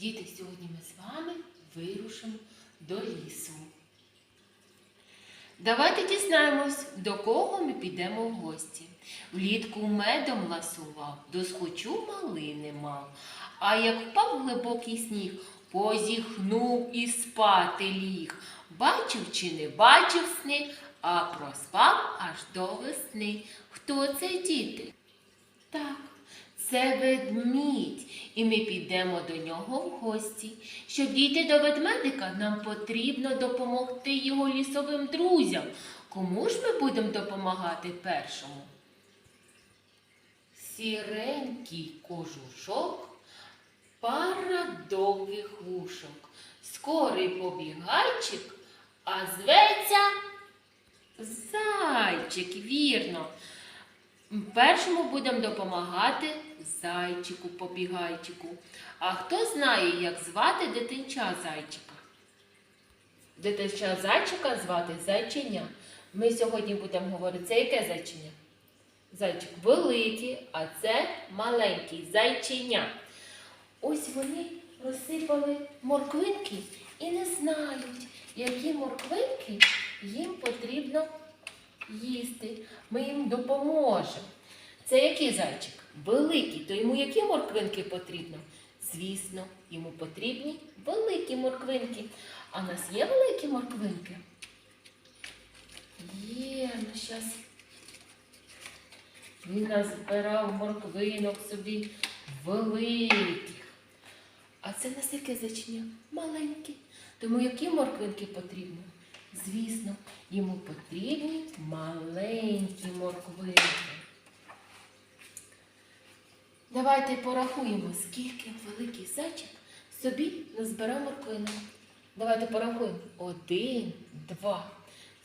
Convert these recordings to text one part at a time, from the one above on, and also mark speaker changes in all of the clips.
Speaker 1: Діти, сьогодні ми з вами вирушимо до лісу. Давайте дізнаємось, до кого ми підемо в гості. Влітку медом ласував, досхочу малини мав. А як впав глибокий сніг, позіхнув і спати ліг. Бачив чи не бачив сни, а проспав аж до весни. Хто це діти? Так, це ведмідь, і ми підемо до нього в гості. Щоб дійти до ведмедика, нам потрібно допомогти його лісовим друзям. Кому ж ми будемо допомагати першому? Сіренький кожушок, пара довгих вушок, скорий побігайчик, а зветься зайчик, вірно. Першому будемо допомагати зайчику, побігайчику. А хто знає, як звати дитинча зайчика? Дитинча зайчика звати зайчиня. Ми сьогодні будемо говорити, це яке зайчиня? Зайчик великий, а це маленький зайчиня. Ось вони розсипали морквинки і не знають, які морквинки їм потрібно їсти. Ми їм допоможемо. Це який зайчик? Великий. То йому які морквинки потрібно? Звісно, йому потрібні великі морквинки. А в нас є великі морквинки? Є, ну зараз. Він назбирав морквинок собі великих. А це нас яке зайчиня? Маленьке. Тому які морквинки потрібні? Звісно, йому потрібні маленькі морквинки. Давайте порахуємо, скільки великий зайчик собі назбирав морквинок. Давайте порахуємо. Один, два.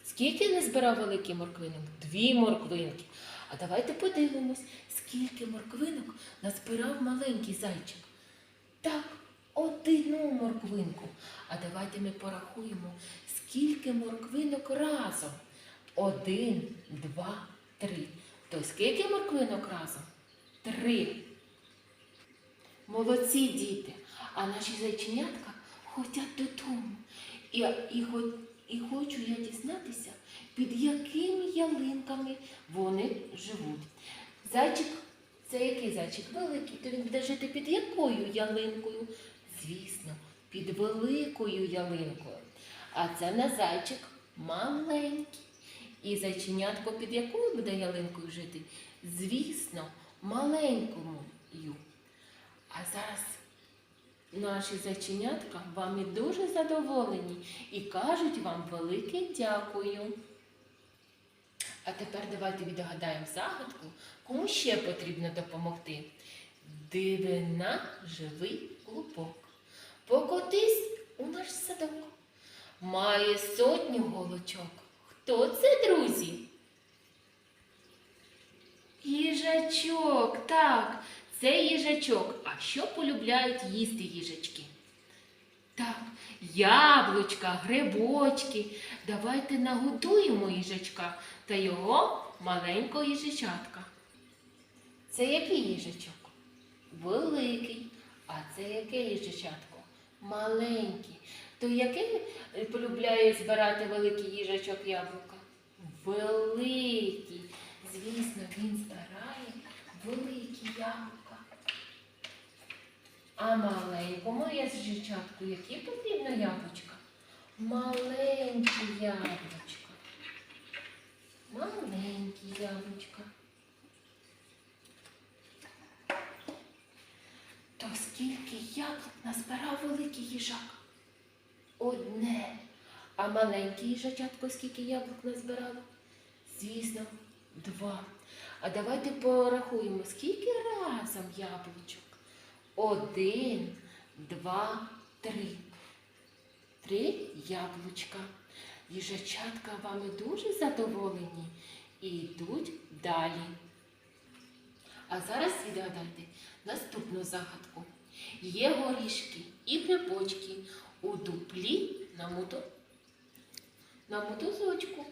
Speaker 1: Скільки назбирав великий морквинок? Дві морквинки. А давайте подивимось, скільки морквинок назбирав маленький зайчик. Так, одну морквинку. А давайте ми порахуємо, скільки морквинок разом. Один, два, три. То скільки морквинок разом? Три. Молодці діти. А наші зайченятка ходять додому. І, і, і хочу я дізнатися, під якими ялинками вони живуть. Зайчик, це який зайчик? Великий, то він буде жити під якою ялинкою? Звісно, під великою ялинкою. А це в нас зайчик маленький. І зайченятко під якою буде ялинкою жити? Звісно, маленькою. А зараз наші зайченятка вами дуже задоволені і кажуть вам велике дякую. А тепер давайте відгадаємо загадку, кому ще потрібно допомогти. Дивина живий клубок. Покотись у наш садок. Має сотню голочок. Хто це, друзі? Їжачок, так, це їжачок. А що полюбляють їсти їжачки? Так, яблучка, грибочки. Давайте нагодуємо їжачка та його маленького їжачатка. Це який їжачок? Великий. А це яке їжачатко? Маленький. То який полюбляє збирати великий їжачок яблука? Великий. Звісно, він збирає великі яблука. А маленькому їжачатку які потрібно яблучка? Маленькі яблучка. Маленькі яблучка. То скільки яблук назбирав великий їжак? Одне. А маленький їжачатко скільки яблук назбирало? Звісно, два. А давайте порахуємо, скільки разом яблучок? Один, два, три. Три яблучка. Їжачатка вами дуже задоволені і йдуть далі. А зараз відгадайте наступну загадку. Є горішки і грибочки у дуплі на, мото... на мотузочку.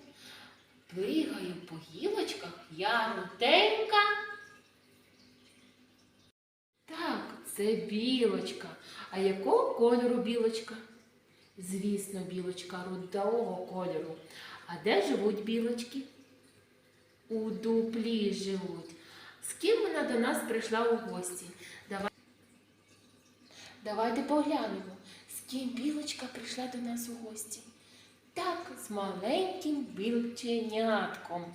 Speaker 1: Плигаю по гілочках я руденька. Так, це білочка. А якого кольору білочка? Звісно, білочка рудого кольору. А де живуть білочки? У дуплі живуть. З ким вона до нас прийшла у гості? Давай... Давайте поглянемо, ким білочка прийшла до нас у гості. Так, з маленьким білченятком.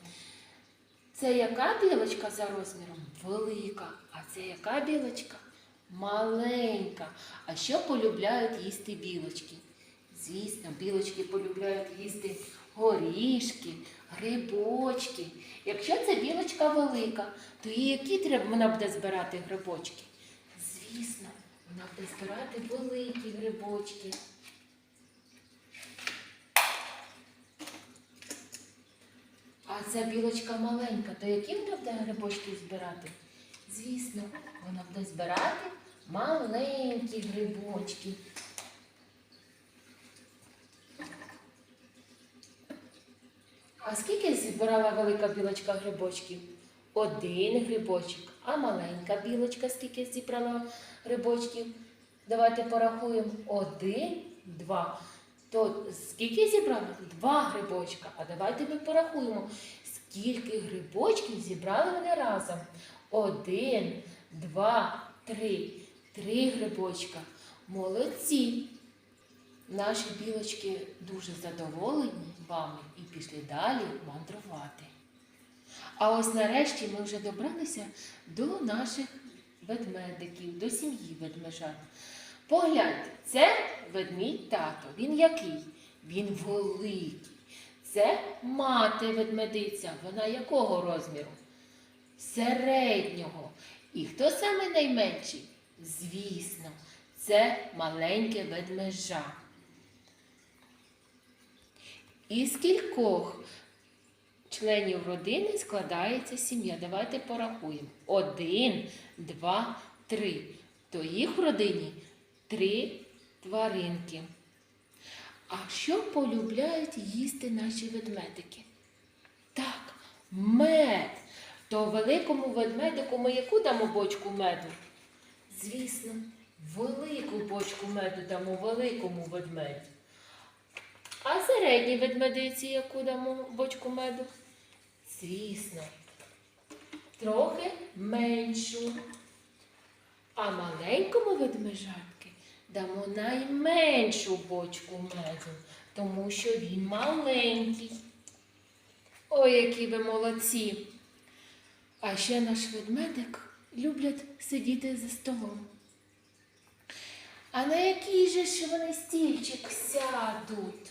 Speaker 1: Це яка білочка за розміром? Велика. А це яка білочка? Маленька. А що полюбляють їсти білочки? Звісно, білочки полюбляють їсти горішки, грибочки. Якщо це білочка велика, то їй які треба вона буде збирати грибочки? Звісно, вона буде збирати великі грибочки. А ця білочка маленька, то які вона буде грибочки збирати? Звісно, вона буде збирати маленькі грибочки. А скільки зібрала велика білочка грибочків? Один грибочок. А маленька білочка скільки зібрала грибочків? Давайте порахуємо. Один, два. То скільки зібрала? Два грибочка. А давайте ми порахуємо, скільки грибочків зібрали вони разом. Один, два, три. Три грибочка. Молодці. Наші білочки дуже задоволені вами і пішли далі мандрувати. А ось нарешті ми вже добралися до наших ведмедиків, до сім'ї ведмежат. Погляньте, це ведмідь тато. Він який? Він великий. Це мати ведмедиця. Вона якого розміру? Середнього. І хто саме найменший? Звісно, це маленьке ведмежа. Із кількох членів родини складається сім'я. Давайте порахуємо. Один, два, три. То їх в родині три тваринки. А що полюбляють їсти наші ведмедики? Так, мед. То великому ведмедику ми яку дамо бочку меду? Звісно, велику бочку меду дамо великому ведмедю. А середній ведмедиці яку дамо бочку меду? Звісно, трохи меншу. А маленькому ведмежатки дамо найменшу бочку меду, тому що він маленький. Ой, які ви молодці! А ще наш ведмедик люблять сидіти за столом. А на який же ж вони стільчик сядуть?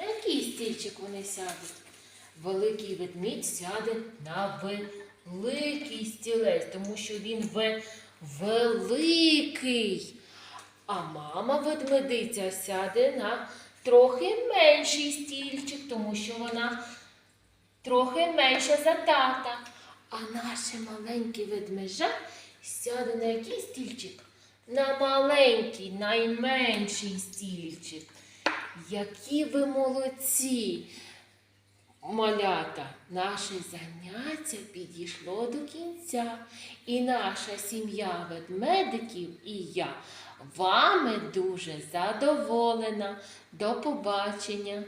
Speaker 1: На який стільчик вони сядуть? Великий ведмідь сяде на великий стілець, тому що він великий. А мама ведмедиця сяде на трохи менший стільчик, тому що вона трохи менша за тата. А наше маленьке ведмежа сяде на який стільчик? На маленький, найменший стільчик. Які ви молодці! Малята, наше заняття підійшло до кінця, і наша сім'я ведмедиків і я вами дуже задоволена. До побачення!